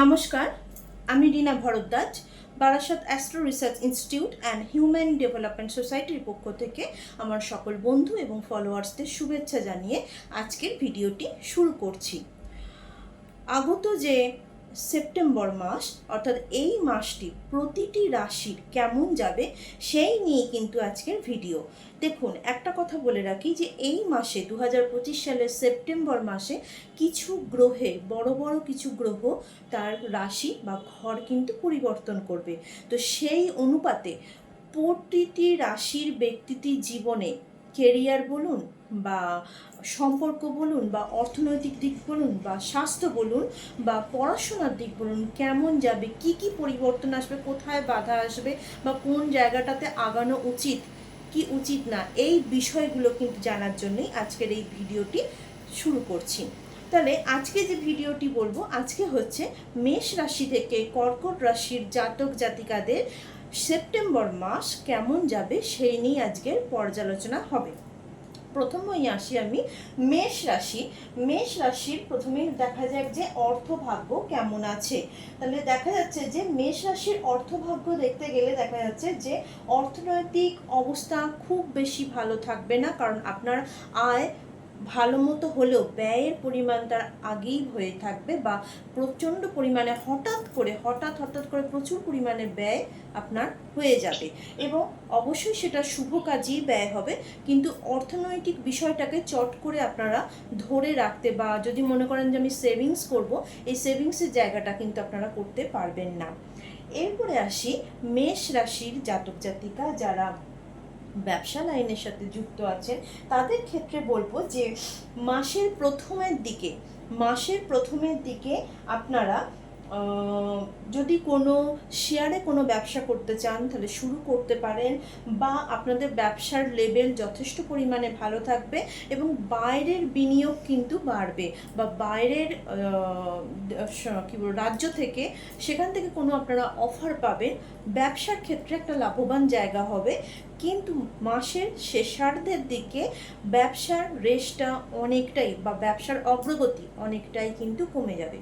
নমস্কার, আমি Rina Bhardwaj, Barasat astro research institute and human development সোসাইটির পক্ষ থেকে আমার সকল বন্ধু এবং ফলোয়ার্সদের শুভেচ্ছা জানিয়ে আজকের ভিডিওটি শুরু করছি। আগত যে সেপ্টেম্বর মাস, অর্থাৎ এই মাসটি প্রতিটি রাশির কেমন যাবে সেই নিয়ে কিন্তু আজকের ভিডিও। দেখুন, একটা কথা বলে রাখি যে এই মাসে দু হাজার পঁচিশ সালের সেপ্টেম্বর মাসে কিছু গ্রহে, বড় বড় কিছু গ্রহ তার রাশি বা ঘর কিন্তু পরিবর্তন করবে। তো সেই অনুপাতে প্রতিটি রাশির ব্যক্তিটির জীবনে কেরিয়ার বলুন বা সম্পর্ক বলুন বা অর্থনৈতিক দিক বলুন বা স্বাস্থ্য বলুন বা পড়াশোনার দিক বলুন, কেমন যাবে, কি কি পরিবর্তন আসবে, কোথায় বাধা আসবে বা কোন জায়গাটাতে আগানো উচিত, কি উচিত না, এই বিষয়গুলো কিন্তু জানার জন্যই আজকের এই ভিডিওটি শুরু করছি। তাহলে আজকে যে ভিডিওটি বলব, আজকে হচ্ছে মেষ রাশি থেকে কর্কট রাশির জাতক জাতিকাদের সেপ্টেম্বর মাস কেমন যাবে সেই নিয়ে আজকের পর্যালোচনা হবে। প্রথমেই আসি আমি মেষ রাশি। মেষ রাশির প্রথমে দেখা যাক যে অর্থভাগ্য কেমন আছে। তাহলে দেখা যাচ্ছে যে মেষ রাশির অর্থভাগ্য দেখতে গেলে দেখা যাচ্ছে যে অর্থনৈতিক অবস্থা খুব বেশি ভালো থাকবে না, কারণ আপনার আয় ভালো মতো হলেও ব্যয়ের পরিমাণ তার আগেই হয়ে থাকবে বা প্রচণ্ড পরিমাণে হঠাৎ করে, হঠাৎ হঠাৎ করে প্রচুর পরিমাণে ব্যয় আপনার হয়ে যাবে। এবং অবশ্যই সেটা শুভ কাজেই ব্যয় হবে, কিন্তু অর্থনৈতিক বিষয়টাকে চট করে আপনারা ধরে রাখতে বা যদি মনে করেন যে আমি সেভিংস করব, এই সেভিংসের জায়গাটা কিন্তু আপনারা করতে পারবেন না। এরপরে আসি মেষ রাশির জাতক জাতিকা যারা ব্যবসা লাইনের সাথে যুক্ত আছেন, তাদের ক্ষেত্রে বলব যে, মাসের প্রথমের দিকে, মাসের প্রথমের দিকে আপনারা যদি কোনো শেয়ারে কোনো ব্যবসা করতে চান, তাহলে শুরু করতে পারেন বা আপনাদের ব্যবসার লেভেল যথেষ্ট পরিমাণে ভালো থাকবে এবং বাইরের বিনিয়োগ কিন্তু বাড়বে বা বাইরের কি বলব, রাজ্য থেকে সেখান থেকে কোনো আপনারা অফার পাবেন। ব্যবসার ক্ষেত্রে একটা লাভবান জায়গা হবে। কিন্তু মাসের শেষার্ধের দিকে ব্যবসার রেসটা অনেকটাই বা ব্যবসার অগ্রগতি অনেকটাই কিন্তু কমে যাবে।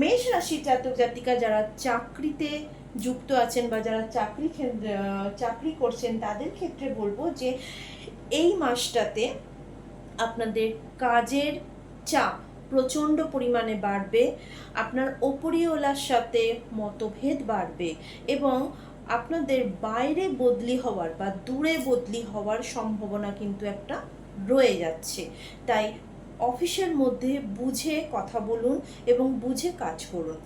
মেষ রাশির জাতক জাতিকা যারা চাকরিতে যুক্ত আছেন বা যারা চাকরি চাকরি করছেন, তাদের ক্ষেত্রে বলব যে এই মাসটাতে আপনাদের কাজের চাপ প্রচণ্ড পরিমাণে বাড়বে। আপনার ওপরিওলার সাথে মতভেদ বাড়বে এবং আপনাদের বাইরে বদলি হওয়ার বা দূরে বদলি হওয়ার সম্ভাবনা কিন্তু একটা রয়ে যাচ্ছে। তাই অফিসের মধ্যে বুঝে কথা বলুন এবং বুঝে কাজ করুন।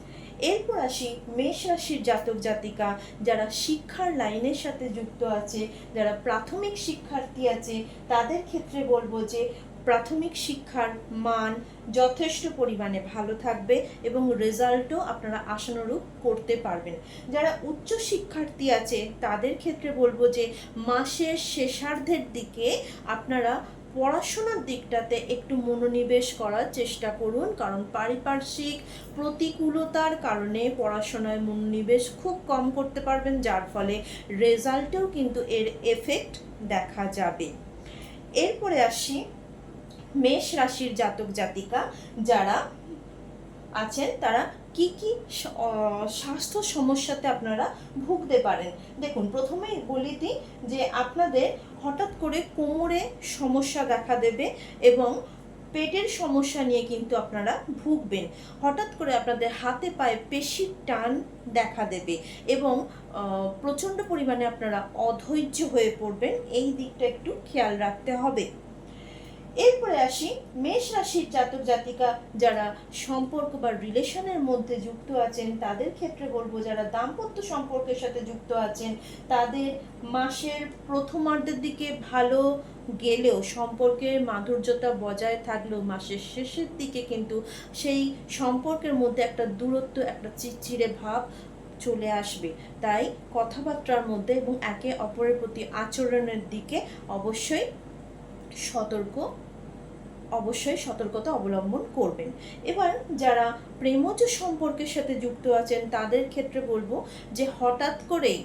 এরপর আসি মেষ রাশির জাতক জাতিকা যারা শিক্ষার লাইনের সাথে যুক্ত আছে, যারা প্রাথমিক শিক্ষার্থী আছে, তাদের ক্ষেত্রে বলব যে প্রাথমিক শিক্ষার মান যথেষ্ট পরিমাণে ভালো থাকবে এবং রেজাল্টও আপনারা আশানুরূপ করতে পারবেন। যারা উচ্চ শিক্ষার্থী আছে, তাদের ক্ষেত্রে বলব যে মাসের শেষার্ধের দিকে আপনারা পড়াশোনার দিকটাতে একটু মনোনিবেশ করার চেষ্টা করুন, কারণ পারিপার্শ্বিক প্রতিকূলতার কারণে পড়াশোনায় মনোনিবেশ খুব কম করতে পারবেন, যার ফলে রেজাল্টেও কিন্তু এর এফেক্ট দেখা যাবে। এরপরে আসি মেষ রাশির জাতক জাতিকা যারা আছেন, তারা কি কি স্বাস্থ্য সমস্যাতে আপনারা ভুগতে পারেন? দেখুন প্রথমেই বলি দিই যে আপনাদের হঠাৎ করে কোমরে সমস্যা দেখা দেবে এবং পেটের সমস্যা নিয়ে কিন্তু আপনারা ভুগবেন। হঠাৎ করে আপনাদের হাতে পায়ে পেশির টান দেখা দেবে এবং প্রচণ্ড পরিমাণে আপনারা অধৈর্য হয়ে পড়বেন। এই দিকটা একটু খেয়াল রাখতে হবে। এরপরে আসি মেষ রাশির জাতক জাতিকা যারা সম্পর্ক বা রিলেশনের মধ্যে যুক্ত আছেন, তাদের ক্ষেত্রে বলব যারা দাম্পত্য সম্পর্কের সাথে যুক্ত আছেন, তাদের মাসের প্রথমার্ধের দিকে ভালো গেলেও সম্পর্কের মাধুর্যতা বজায় থাকলেও মাসের শেষের দিকে কিন্তু সেই সম্পর্কের মধ্যে একটা দূরত্ব, একটা চিরচিরে ভাব চলে আসবে। তাই কথাবার্তার মধ্যে এবং একে অপরের প্রতি আচরণের দিকে অবশ্যই সতর্ক অবশ্যই সতর্কতা অবলম্বন করবেন। এবার যারা প্রেমজ সম্পর্কের সাথে যুক্ত আছেন, তাদের ক্ষেত্রে বলব যে হঠাৎ করেই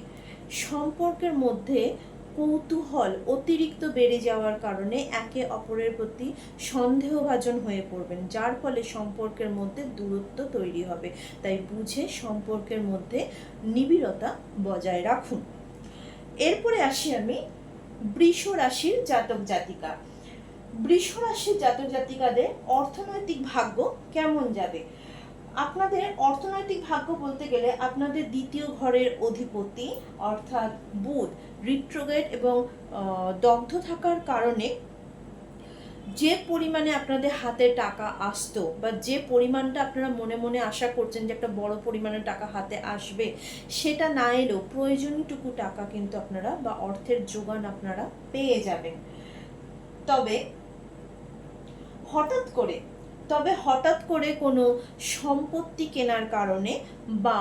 সম্পর্কের মধ্যে কৌতূহল অতিরিক্ত বেড়ে যাওয়ার কারণে একে অপরের প্রতি সন্দেহভাজন হয়ে পড়বেন, যার ফলে সম্পর্কের মধ্যে দূরত্ব তৈরি হবে। তাই বুঝে সম্পর্কের মধ্যে নিবিড়তা বজায় রাখুন। এরপরে আসি আমি বৃষ রাশির জাতক জাতিকা। বৃষ রাশির জাতক জাতিকাদের অর্থনৈতিক ভাগ্য কেমন যাবে? আপনাদের অর্থনৈতিক ভাগ্য বলতে গেলে আপনাদের দ্বিতীয় ঘরের অধিপতি অর্থাৎ বুধ রিট্রোগেট এবং দগ্ধ থাকার কারণে যে পরিমাণে আপনাদের হাতে টাকা আসতো বা যে পরিমাণটা আপনারা মনে মনে আশা করছেন যে একটা বড় পরিমাণে টাকা হাতে আসবে, সেটা না এলেও প্রয়োজনটুকু টাকা কিন্তু আপনারা বা অর্থের যোগান আপনারা পেয়ে যাবেন। তবে হঠাৎ করে, তবে হঠাৎ করে কোনো সম্পত্তি কেনার কারণে বা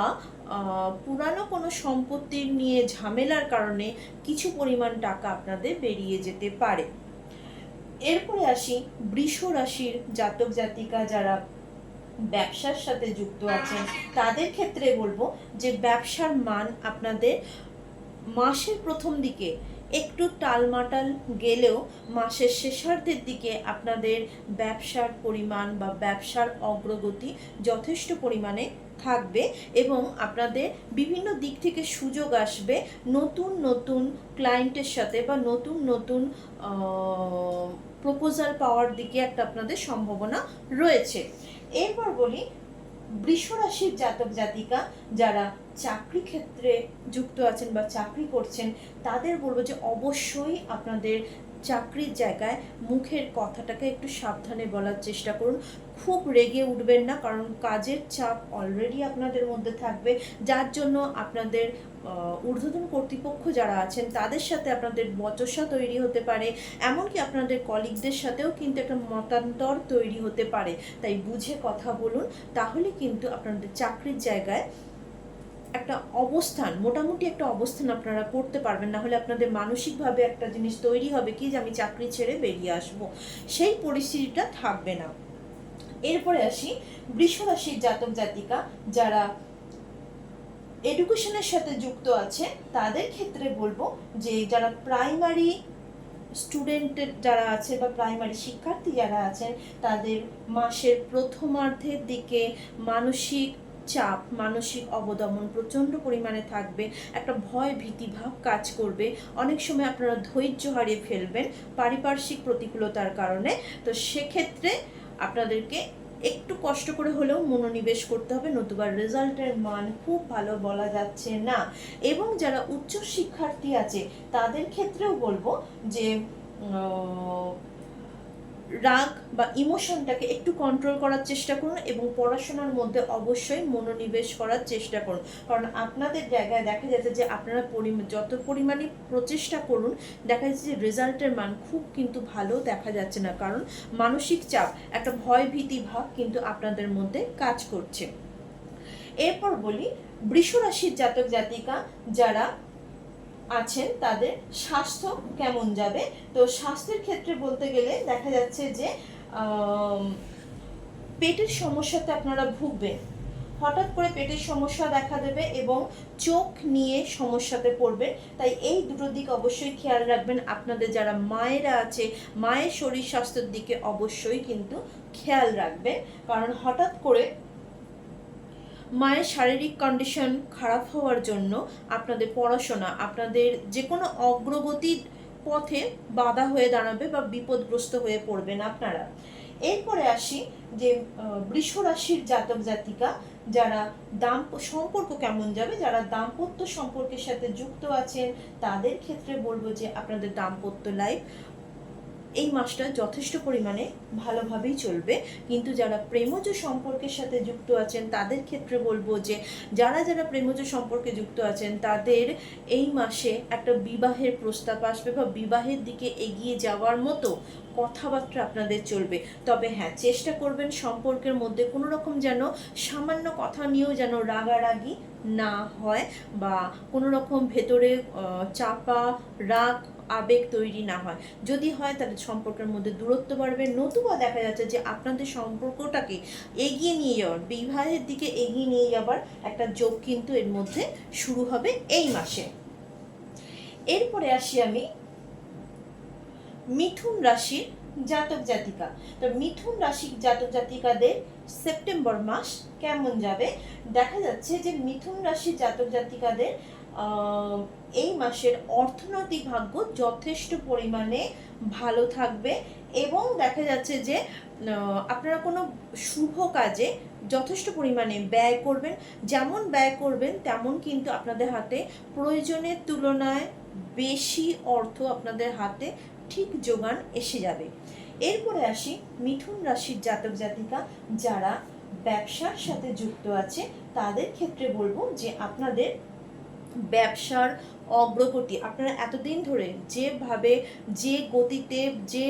পুরানো কোনো সম্পত্তির নিয়ে ঝামেলার কারণে কিছু পরিমাণ টাকা আপনাদের বেরিয়ে যেতে পারে। এরপরে আসি বৃষ রাশির জাতক জাতিকা যারা ব্যবসার সাথে যুক্ত আছেন, তাদের ক্ষেত্রে বলব যে ব্যবসার মান আপনাদের মাসের প্রথম দিকে একটু টালমাটাল গেলেও মাসের শেষার্ধের দিকে আপনাদের ব্যবসার পরিমাণ বা ব্যবসার অগ্রগতি যথেষ্ট পরিমাণে থাকবে এবং আপনাদের বিভিন্ন দিক থেকে সুযোগ আসবে নতুন নতুন ক্লায়েন্টের সাথে বা নতুন নতুন প্রপোজাল পাওয়ার দিকে একটা আপনাদের সম্ভাবনা রয়েছে। এরপর বলি বৃষ রাশির জাতক জাতিকা যারা চাকরি ক্ষেত্রে যুক্ত আছেন বা চাকরি করছেন, তাদের বলব যে অবশ্যই আপনাদের চাকরির জায়গায় মুখের কথাটাকে একটু সাবধানে বলার চেষ্টা করুন। খুব রেগে উঠবেন না, কারণ কাজের চাপ অলরেডি আপনাদের মধ্যে থাকবে। যার জন্য আপনাদের ঊর্ধ্বতন কর্তৃপক্ষ যারা আছেন, তাদের সাথে আপনাদের বচসা তৈরি হতে পারে। এমনকি আপনাদের কলিগদের সাথেও কিন্তু একটা মতান্তর তৈরি হতে পারে। তাই বুঝে কথা বলুন, তাহলে কিন্তু আপনাদের চাকরির জায়গায় একটা অবস্থান, মোটামুটি একটা অবস্থান আপনারা করতে পারবেন। না হলে আপনাদের মানসিকভাবে একটা জিনিস তৈরি হবে কি যে আমি চাকরি ছেড়ে বেরিয়ে আসব। সেই পরিস্থিতিটা থাকবে না। এরপরে আসি বৃষ রাশির জাতক জাতিকা যারা এডুকেশনের সাথে যুক্ত আছে, তাদের ক্ষেত্রে বলব যে যারা প্রাইমারি স্টুডেন্টের যারা আছে বা প্রাইমারি শিক্ষার্থী যারা আছেন, তাদের মাসের প্রথমার্ধের দিকে মানসিক চাপ, মানসিক অবদমন প্রচণ্ড পরিমাণে থাকবে, একটা ভয় ভীতিভাব কাজ করবে। অনেক সময় আপনারা ধৈর্য হারিয়ে ফেলবেন পারিপার্শ্বিক প্রতিকূলতার কারণে। তো সেক্ষেত্রে আপনাদেরকে একটু কষ্ট করে হলেও মনোনিবেশ করতে হবে, নতুবা রেজাল্টের মান খুব ভালো বলা যাচ্ছে না। এবং যারা উচ্চ শিক্ষার্থী আছে, তাদের ক্ষেত্রেও বলব যে রাগ বা ইমোশনটাকে একটু কন্ট্রোল করার চেষ্টা করুন এবং পড়াশোনার মধ্যে অবশ্যই মনোনিবেশ করার চেষ্টা করুন। কারণ আপনাদের জায়গায় দেখা যাচ্ছে যে আপনারা যত পরিমাণে প্রচেষ্টা করুন, দেখা যাচ্ছে যে রেজাল্টের মান খুব কিন্তু ভালো দেখা যাচ্ছে না। কারণ মানসিক চাপ, একটা ভয় ভীতি ভাব কিন্তু আপনাদের মধ্যে কাজ করছে। এরপর বলি বৃষ রাশির জাতক জাতিকা যারা আছেন, তাদের স্বাস্থ্য কেমন যাবে? তো স্বাস্থ্যের ক্ষেত্রে বলতে গেলে দেখা যাচ্ছে যে পেটের সমস্যাতে আপনারা ভুগবেন। হঠাৎ করে পেটের সমস্যা দেখা দেবে এবং চোখ নিয়ে সমস্যাতে পড়বে তাই এই দুটো দিক অবশ্যই খেয়াল রাখবেন। আপনাদের যারা মায়েরা আছে, মায়ের শরীর স্বাস্থ্যের দিকে অবশ্যই কিন্তু খেয়াল রাখবেন। কারণ হঠাৎ করে মায়ের শারীরিক কন্ডিশন খারাপ হওয়ার জন্য আপনাদের পড়াশোনা, আপনাদের যে কোনো অগ্রগতির পথে বাধা হয়ে দাঁড়াবে বা বিপদগ্রস্ত হয়ে পড়বেন আপনারা। এরপরে আসি যে বৃষ রাশির জাতক জাতিকা যারা দাম সম্পর্ক কেমন যাবে, যারা দাম্পত্য সম্পর্কের সাথে যুক্ত আছেন, তাদের ক্ষেত্রে বলব যে আপনাদের দাম্পত্য লাইফ এই মাসটা যথেষ্ট পরিমাণে ভালোভাবেই চলবে। কিন্তু যারা প্রেমজ সম্পর্কের সাথে যুক্ত আছেন, তাদের ক্ষেত্রে বলব যে, যারা যারা প্রেমজ সম্পর্কে যুক্ত আছেন, তাদের এই মাসে একটা বিবাহের প্রস্তাব আসবে বা বিবাহের দিকে এগিয়ে যাওয়ার মতো কথাবার্তা আপনাদের চলবে। তবে হ্যাঁ চেষ্টা করবেন সম্পর্কের মধ্যে কোনো রকম যেন সামান্য কথা নিয়েও যেন রাগারাগি না হয় বা কোনো রকম ভেতরে চাপা, রাগ আবেগ তৈরি না হয়। যদি হয় তাহলে সম্পর্কের মধ্যে দূরত্ব বাড়বে। নতুবা দেখা যাচ্ছে যে আপনাদের সম্পর্কটাকে এগিয়ে নিয়ে যাওয়ার, বিবাহের দিকে এগিয়ে নিয়ে যাবার একটা যোগ কিন্তু এর মধ্যে শুরু হবে এই মাসে। এরপরে আসি আমি মিথুন রাশির জাতক জাতিকা। তো মিথুন রাশির জাতক জাতিকাদের সেপ্টেম্বর মাস কেমন যাবে? দেখা যাচ্ছে যে মিথুন রাশির জাতক জাতিকাদের এই মাসের অর্থনৈতিক ভাগ্য যথেষ্ট পরিমাণে ভালো থাকবে এবং দেখা যাচ্ছে যে আপনারা কোনো শুভ কাজে যথেষ্ট পরিমাণে ব্যয় করবেন। যেমন ব্যয় করবেন, তেমন কিন্তু আপনাদের হাতে প্রয়োজনের তুলনায় বেশি অর্থ আপনাদের হাতে ঠিক যোগান এসে যাবে। এরপরে আসি মিথুন রাশির জাতক জাতিকা, যারা ব্যবসার সাথে যুক্ত আছে, তাদের ক্ষেত্রে বলব যে আপনাদের ব্যবসার অগ্রগতি। আপনারা এতদিন ধরে যেভাবে যে গতিতে, যে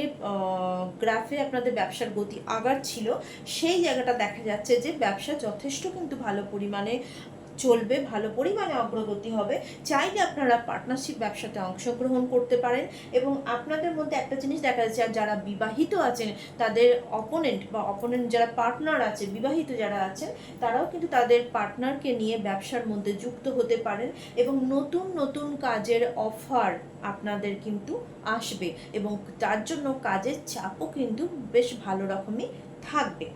গ্রাফে আপনাদের ব্যবসার গতি আগার ছিল, সেই জায়গাটা দেখা যাচ্ছে যে ব্যবসা যথেষ্ট কিন্তু ভালো পরিমাণে চলবে, ভালো পরিমাণে অগ্রগতি হবে। চাইলে আপনারা পার্টনারশিপ ব্যবসাতে অংশগ্রহণ করতে পারেন এবং আপনাদের মধ্যে একটা জিনিস দেখা যাচ্ছে, আর যারা বিবাহিত আছেন, তাদের অপোনেন্ট বা অপোনেন্ট যারা পার্টনার আছে, বিবাহিত যারা আছেন, তারাও কিন্তু তাদের পার্টনারকে নিয়ে ব্যবসার মধ্যে যুক্ত হতে পারেন এবং নতুন নতুন কাজের অফার আপনাদের কিন্তু আসবে এবং তার জন্য কাজের চাপও কিন্তু বেশ ভালো রকমই থাকবে।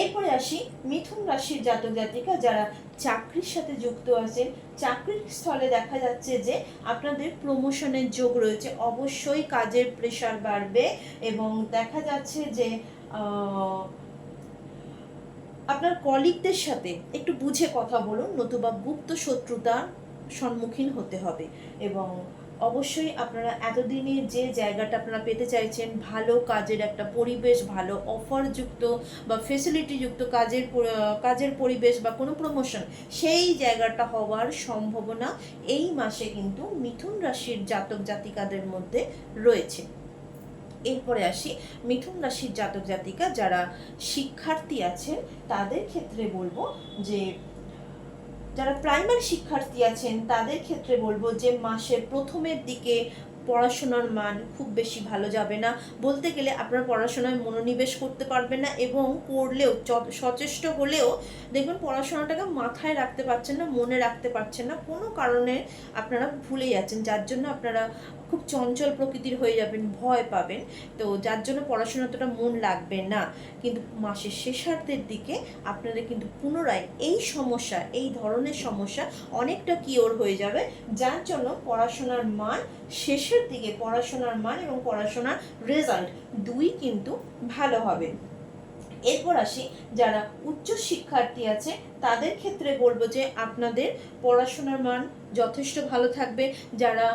এরপরে আসি মিথুন রাশির জাতক জাতিকা যারা চাকরির সাথে যুক্ত আছেন। চাকরির স্থলে দেখা যাচ্ছে যে আপনাদের প্রমোশনের যোগ রয়েছে। অবশ্যই কাজের প্রেশার বাড়বে এবং দেখা যাচ্ছে যে আপনার কলিগদের সাথে একটু বুঝে কথা বলুন, নতুবা গুপ্ত শত্রুতার সম্মুখীন হতে হবে এবং অবশ্যই আপনারা এতদিনে যে জায়গাটা আপনারা পেতে চাইছেন, ভালো কাজের একটা পরিবেশ, ভালো অফারযুক্ত বা ফেসিলিটিযুক্ত কাজের কাজের পরিবেশ বা কোনো প্রমোশন সেই জায়গাটা হওয়ার সম্ভাবনা এই মাসে কিন্তু মিথুন রাশির জাতক জাতিকাদের মধ্যে রয়েছে। এরপরে আসি, মিথুন রাশির জাতক জাতিকা যারা শিক্ষার্থী আছেন, তাদের ক্ষেত্রে বলব যে যারা প্রাইমারি শিক্ষার্থী আছেন, তাদের ক্ষেত্রে বলব যে মাসের প্রথমের দিকে পড়াশোনার মান খুব বেশি ভালো যাবে না। বলতে গেলে আপনার পড়াশোনায় মনোনিবেশ করতে পারবে না এবং পড়লেও সচেষ্ট হলেও দেখবেন পড়াশোনাটাকে মাথায় রাখতে পারছেন না, মনে রাখতে পারছেন না। কোনো কারণে আপনারা ভুলে যাচ্ছেন, যার জন্য আপনারা খুব চঞ্চল প্রকৃতির হয়ে যাবেন, ভয় পাবেন। তো যার জন্য পড়াশোনা অতটা মন লাগবে না। কিন্তু মাসের শেষার্ধের দিকে আপনাদের কিন্তু পুনরায় এই সমস্যা, এই ধরনের সমস্যা অনেকটা কিওর হয়ে যাবে। যার জন্য পড়াশোনার মান শেষের দিকে, পড়াশোনার মান এবং পড়াশোনার রেজাল্ট দুই কিন্তু ভালো হবে। এরপর আসি, যারা উচ্চ শিক্ষার্থী আছে, তাদের ক্ষেত্রে বলব যে আপনাদের পড়াশোনার মান যথেষ্ট ভালো থাকবে। যারা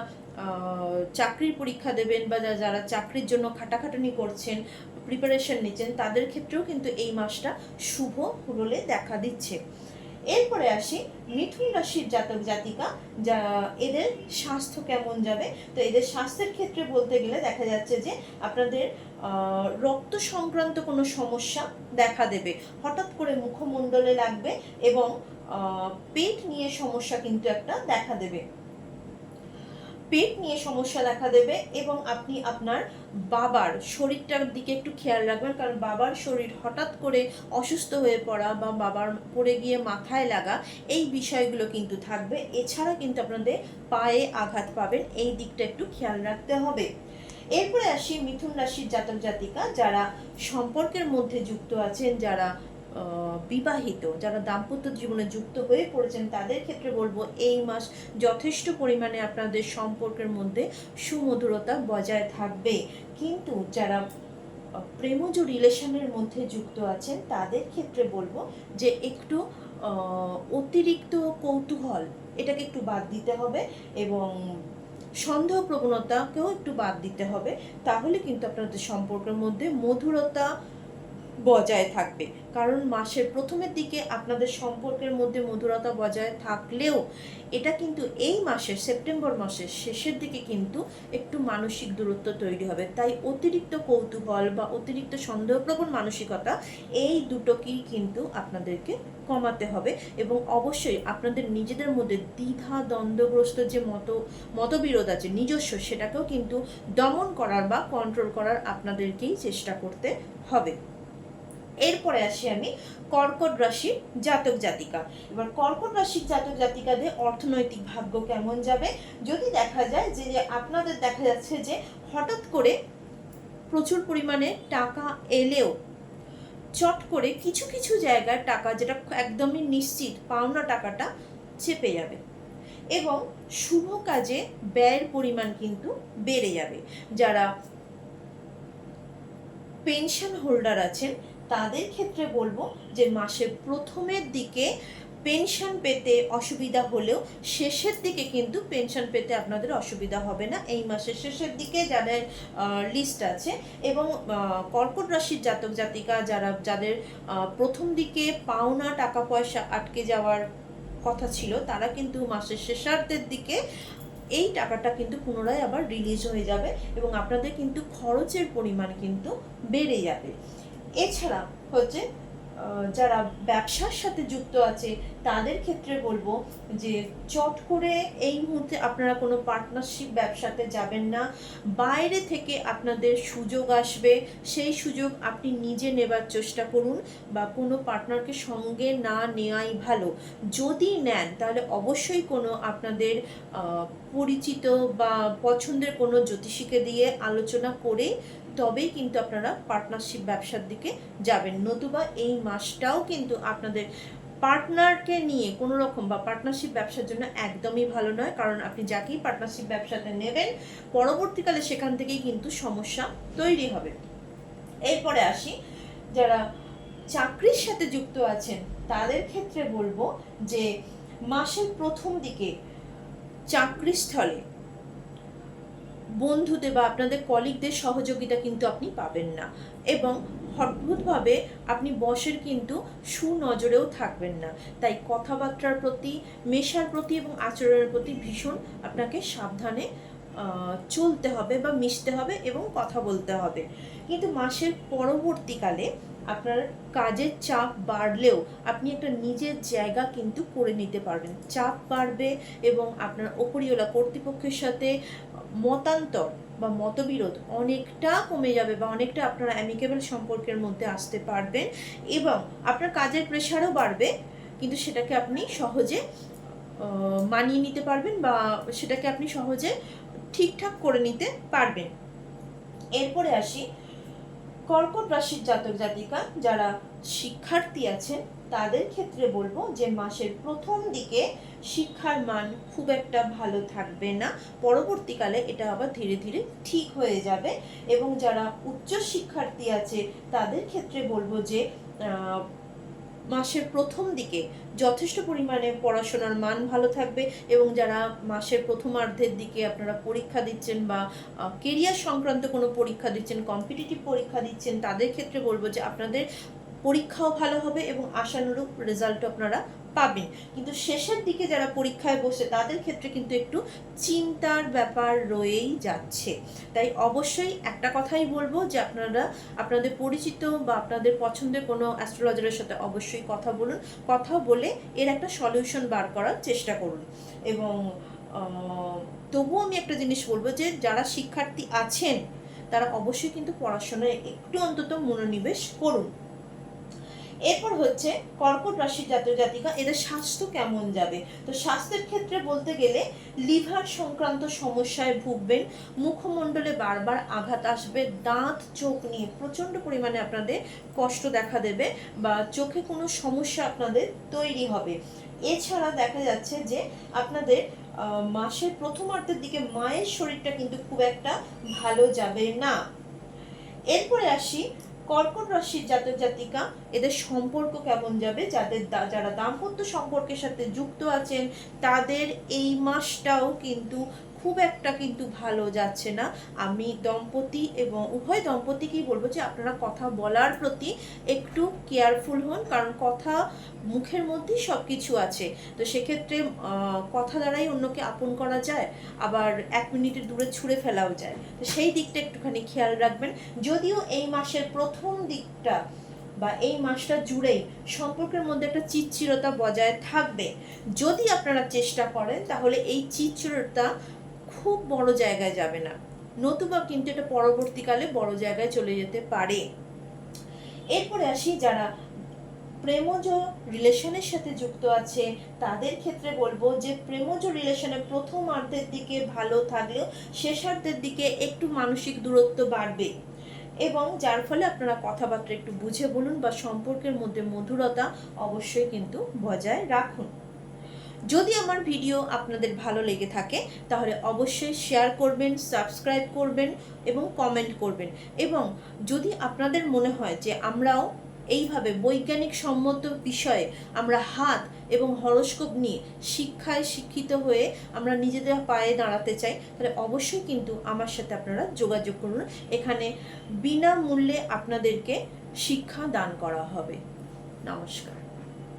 চাকরির পরীক্ষা দেবেন বা যারা চাকরির জন্য খাটাখাটানি করছেন প্রিপারেশন নিচ্ছেন, তাদের ক্ষেত্রেও কিন্তু এই মাসটা শুভ বলে দেখা দিচ্ছে। এরপরে আসি, মিথুন রাশির জাতক জাতিকা, যা এদের স্বাস্থ্য কেমন যাবে? তো এদের স্বাস্থ্যের ক্ষেত্রে বলতে গেলে দেখা যাচ্ছে যে আপনাদের রক্ত সংক্রান্ত কোনো সমস্যা দেখা দেবে। হঠাৎ করে মুখমণ্ডলে লাগবে এবং পেট নিয়ে সমস্যা কিন্তু একটা দেখা দেবে। পেট নিয়ে সমস্যা দেখা দেবে এবং আপনি আপনার বাবার শরীরটার দিকে একটু খেয়াল রাখবেন, কারণ বাবার শরীর হঠাৎ করে অসুস্থ হয়ে পড়া বা বাবার পড়ে গিয়ে মাথায় লাগা এই বিষয়গুলো কিন্তু থাকবে। এছাড়া কিন্তু আপনাদের পায়ে আঘাত পাবেন, এই দিকটা একটু খেয়াল রাখতে হবে। এরপরে আসি মিথুন রাশির জাতক জাতিকা যারা সম্পর্কের মধ্যে যুক্ত আছেন, যারা বিবাহিত, যারা দাম্পত্য জীবনে যুক্ত হয়ে পড়েছেন, তাদের ক্ষেত্রে বলব এই মাস যথেষ্ট পরিমাণে আপনাদের সম্পর্কের মধ্যে সুমধুরতা বজায় থাকবে। কিন্তু যারা প্রেমজ রিলেশনের মধ্যে যুক্ত আছেন, তাদের ক্ষেত্রে বলব যে একটু অতিরিক্ত কৌতূহল, এটাকে একটু বাদ দিতে হবে এবং সন্দেহ প্রবণতাকেও একটু বাদ দিতে হবে। তাহলে কিন্তু আপনাদের সম্পর্কের মধ্যে মধুরতা বজায় থাকবে। কারণ মাসের প্রথমের দিকে আপনাদের সম্পর্কের মধ্যে মধুরতা বজায় থাকলেও এটা কিন্তু এই মাসের, সেপ্টেম্বর মাসের শেষের দিকে কিন্তু একটু মানসিক দূরত্ব তৈরি হবে। তাই অতিরিক্ত কৌতূহল বা অতিরিক্ত সন্দেহপ্রবণ মানসিকতা এই দুটোকেই কিন্তু আপনাদেরকে কমাতে হবে এবং অবশ্যই আপনাদের নিজেদের মধ্যে দ্বিধা দ্বন্দ্বগ্রস্ত যে মত, মতবিরোধ আছে, নিজস্ব, সেটাকেও কিন্তু দমন করার বা কন্ট্রোল করার আপনাদেরকেই চেষ্টা করতে হবে। এরপরে আসি আমি কর্কট রাশির জাতক জাতিকা। এবার কর্কট রাশির জাতক জাতিকাদের অর্থনৈতিক ভাগ্য কেমন যাবে? যদি দেখা যায় যে আপনাদের দেখা যাচ্ছে যে, হঠাৎ করে প্রচুর পরিমাণে টাকা এলেও চট করে কিছু কিছু জায়গার টাকা যেটা একদমই নিশ্চিত পাওনা টাকাটা চেপে যাবে এবং শুভ কাজে ব্যয়ের পরিমাণ কিন্তু বেড়ে যাবে। যারা পেনশন হোল্ডার আছেন তাদের ক্ষেত্রে বলব যে মাসের প্রথমের দিকে পেনশন পেতে অসুবিধা হলেও শেষের দিকে কিন্তু পেনশন পেতে আপনাদের অসুবিধা হবে না। এই মাসের শেষের দিকে যাদের লিস্ট আছে এবং কর্কট রাশির জাতক জাতিকা যারা, যাদের প্রথম দিকে পাওনা টাকা পয়সা আটকে যাওয়ার কথা ছিল, তারা কিন্তু মাসের শেষার্ধের দিকে এই টাকাটা কিন্তু পুনরায় আবার রিলিজ হয়ে যাবে এবং আপনাদের কিন্তু খরচের পরিমাণ কিন্তু বেড়ে যাবে। এছাড়া হচ্ছে যারা ব্যবসার সাথে যুক্ত আছে, তাদের ক্ষেত্রে বলব যে চট করে এই মুহূর্তে আপনারা কোনো পার্টনারশিপ ব্যবসাতে যাবেন না। বাইরে থেকে আপনাদের সুযোগ আসবে, সেই সুযোগ আপনি নিজে নেবার চেষ্টা করুন বা কোনো পার্টনারকে সঙ্গে না নেওয়াই ভালো। যদি নেন, তাহলে অবশ্যই কোনো আপনাদের পরিচিত বা পছন্দের কোনো জ্যোতিষীকে দিয়ে আলোচনা করে তবেই কিন্তু আপনারা পার্টনারশিপ ব্যবসার দিকে যাবেন। নতুবা এই মাসটাও কিন্তু আপনাদের পার্টনারকে নিয়ে কোনো রকম বা পার্টনারশিপ ব্যবসার জন্য একদমই ভালো নয়, কারণ আপনি যাকেই পার্টনারশিপ ব্যবসাতে নেবেন, পরবর্তীকালে সেখান থেকেই কিন্তু সমস্যা তৈরি হবে। এরপরে আসি, যারা চাকরির সাথে যুক্ত আছেন, তাদের ক্ষেত্রে বলব যে, মাসের প্রথম দিকে চাকরিস্থলে বন্ধুদের বা আপনাদের কলিগদের সহযোগিতা কিন্তু আপনি পাবেন না। এবং অদ্ভুতভাবে আপনি বসের কিন্তু সুনজরেও থাকবেন না। তাই কথাবার্তার প্রতি, মেশার প্রতি এবং আচরণের প্রতি ভীষণ আপনাকে সাবধানে চলতে হবে বা মিশতে হবে এবং কথা বলতে হবে। কিন্তু মাসের পরবর্তীকালে আপনার কাজের চাপ বাড়লেও আপনি একটা নিজের জায়গা কিন্তু করে নিতে পারবেন। চাপ বাড়বে এবং আপনার ওপরিওলা কর্তৃপক্ষের সাথে মতান্তর বা মতবিরোধ অনেকটা কমে যাবে বা অনেকটা আপনারা অ্যামিকেবল সম্পর্কের মধ্যে আসতে পারবেন এবং আপনার কাজের প্রেশারও বাড়বে, কিন্তু সেটাকে আপনি সহজে মানিয়ে নিতে পারবেন বা সেটাকে আপনি সহজে ঠিকঠাক করে নিতে পারবেন। এরপরে আসি, কর্কট রাশির জাতক জাতিকা যারা শিক্ষার্থী আছেন তাদের ক্ষেত্রে বলব যে মাসের প্রথম দিকে শিক্ষার মান খুব একটা ভালো থাকবে না। পরবর্তীকালে এটা আবার ধীরে ধীরে ঠিক হয়ে যাবে এবং যারা উচ্চ শিক্ষার্থী আছে, তাদের ক্ষেত্রে বলব যে মাসের প্রথম দিকে যথেষ্ট পরিমাণে পড়াশোনার মান ভালো থাকবে এবং যারা মাসের প্রথমার্ধের দিকে আপনারা পরীক্ষা দিচ্ছেন বা কেরিয়ার সংক্রান্ত কোনো পরীক্ষা দিচ্ছেন কম্পিটিটিভ পরীক্ষা দিচ্ছেন, তাদের ক্ষেত্রে বলব যে আপনাদের পরীক্ষাও ভালো হবে এবং আশানুরূপ রেজাল্টও আপনারা পাবেন। কিন্তু শেষের দিকে যারা পরীক্ষায় বসে, তাদের ক্ষেত্রে কিন্তু একটু চিন্তার ব্যাপার রয়েই যাচ্ছে। তাই অবশ্যই একটা কথাই বলব যে আপনারা, আপনাদের পরিচিত বা আপনাদের পছন্দের কোনো অ্যাস্ট্রোলজারের সাথে অবশ্যই কথা বলুন। কথা বলে এর একটা সলিউশন বার করার চেষ্টা করুন। এবং তবুও আমি একটা জিনিস বলব যে যারা শিক্ষার্থী আছেন, তারা অবশ্যই কিন্তু পড়াশোনায় একটু অন্তত মনোনিবেশ করুন। এরপর হচ্ছে কর্কট রাশির জাতক জাতিকা, এদের স্বাস্থ্য কেমন যাবে? তো স্বাস্থ্যের ক্ষেত্রে বলতে গেলে লিভার সংক্রান্ত সমস্যায় ভুগবেন, মুখমণ্ডলে বারবার আঘাত আসবে, দাঁত, চোখ নিয়ে প্রচণ্ড পরিমাণে আপনাদের কষ্ট দেখা দেবে বা চোখে কোনো সমস্যা আপনাদের তৈরি হবে। এছাড়া দেখা যাচ্ছে যে আপনাদের মাসের প্রথমার্ধের দিকে মায়ের শরীরটা কিন্তু খুব একটা ভালো যাবে না। এরপরে আসি কর্কট রাশির জাতক জাতিকা, এদের সম্পর্ক কেমন যাবে? যাদের যারা দাম্পত্য সম্পর্কের সাথে যুক্ত আছেন, তাদের এই মাসটাও কিন্তু খুব একটা কিন্তু ভালো যাচ্ছে না। আমি দম্পতি এবং উভয় দম্পতিকেই বলব যে, আপনারা কথা বলার প্রতি একটু কেয়ারফুল হন, কারণ কথা মুখের মধ্যেই সব কিছু আছে। তো সেক্ষেত্রে কথা দ্বারাই অন্যকে আপন করা যায়, আবার এক মিনিটের দূরে ছুঁড়ে ফেলাও যায়। তো সেই দিকটা একটুখানি খেয়াল রাখবেন। যদিও এই মাসের প্রথম দিকটা বা এই মাসটা জুড়েই সম্পর্কের মধ্যে একটা চিচ্ছিরতা বজায় থাকবে। যদি আপনারা চেষ্টা করেন, তাহলে এই চিচ্ছিরতা খুব বড় জায়গায় যাবে না। নতুবা কিন্তু এটা পরবর্তীকালে বড় জায়গায় চলে যেতে পারে। এরপরে আসি যারা প্রেমজ রিলেশনের সাথে যুক্ত আছে, তাদের ক্ষেত্রে বলব যে প্রেমজ রিলেশনে প্রথম অর্ধের দিকে ভালো থাকলেও শেষার্ধের দিকে একটু মানসিক দূরত্ব বাড়বে। এবং যার ফলে আপনারা কথাবার্তা একটু বুঝে বলুন বা সম্পর্কের মধ্যে মধুরতা অবশ্যই কিন্তু বজায় রাখুন। যদি আমার ভিডিও আপনাদের ভালো লেগে থাকে, তাহলে অবশ্যই শেয়ার করবেন সাবস্ক্রাইব করবেন এবং কমেন্ট করবেন। এবং যদি আপনাদের মনে হয় যে আমরাও এইভাবে বৈজ্ঞানিক সম্মত বিষয়ে আমরা হাত এবং হরস্কোপ নিয়ে শিক্ষায় শিক্ষিত হয়ে আমরা নিজেদের পায়ে দাঁড়াতে চাই, তাহলে অবশ্যই কিন্তু আমার সাথে আপনারা যোগাযোগ করুন। এখানে বিনামূল্যে আপনাদেরকে শিক্ষা দান করা হবে। নমস্কার।